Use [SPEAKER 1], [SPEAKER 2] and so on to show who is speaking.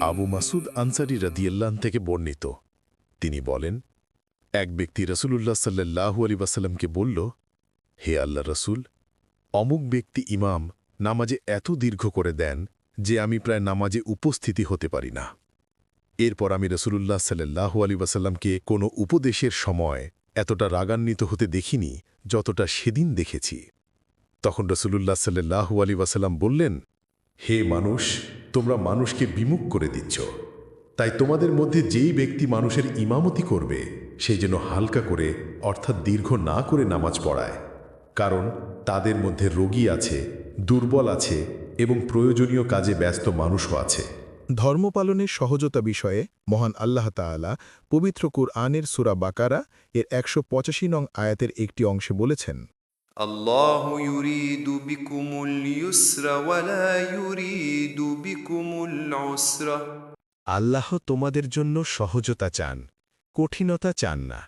[SPEAKER 1] আবু মাসুদ আনসারি রাদিয়াল্লান থেকে বর্ণিত। তিনি বলেন, এক ব্যক্তি রসুলুল্লাহ সাল্লাহু আলী ওয়াসাল্লামকে বলল, হে আল্লাহ রসুল, অমুক ব্যক্তি ইমাম নামাজে এত দীর্ঘ করে দেন যে আমি প্রায় নামাজে উপস্থিতি হতে পারি না। এরপর আমি রসুলুল্লাহ সাল্লাহু আলী ওয়াসাল্লামকে কোনো উপদেশের সময় এতটা রাগান্বিত হতে দেখিনি যতটা সেদিন দেখেছি। তখন রসুলুল্লাহ সাল্লাহু আলী ওয়াসাল্লাম বললেন, হে মানুষ, তোমরা মানুষকে বিমুখ করে দিচ্ছ। তাই তোমাদের মধ্যে যেই ব্যক্তি মানুষের ইমামতি করবে, সে যেন হালকা করে, অর্থাৎ দীর্ঘ না করে নামাজ পড়ায়। কারণ তাদের মধ্যে রোগী আছে, দুর্বল আছে এবং প্রয়োজনীয় কাজে ব্যস্ত মানুষও আছে।
[SPEAKER 2] ধর্ম পালনের সহজতা বিষয়ে মহান আল্লাহ তাআলা পবিত্র কুরআনের সুরা বাকারা এর একশো পঁচাশি নং আয়াতের একটি অংশে বলেছেন
[SPEAKER 3] الله يريد بكم اليسر ولا يريد بكم العسر
[SPEAKER 2] আল্লাহ তোমাদের জন্য সহজতা চান কঠিনতা চান না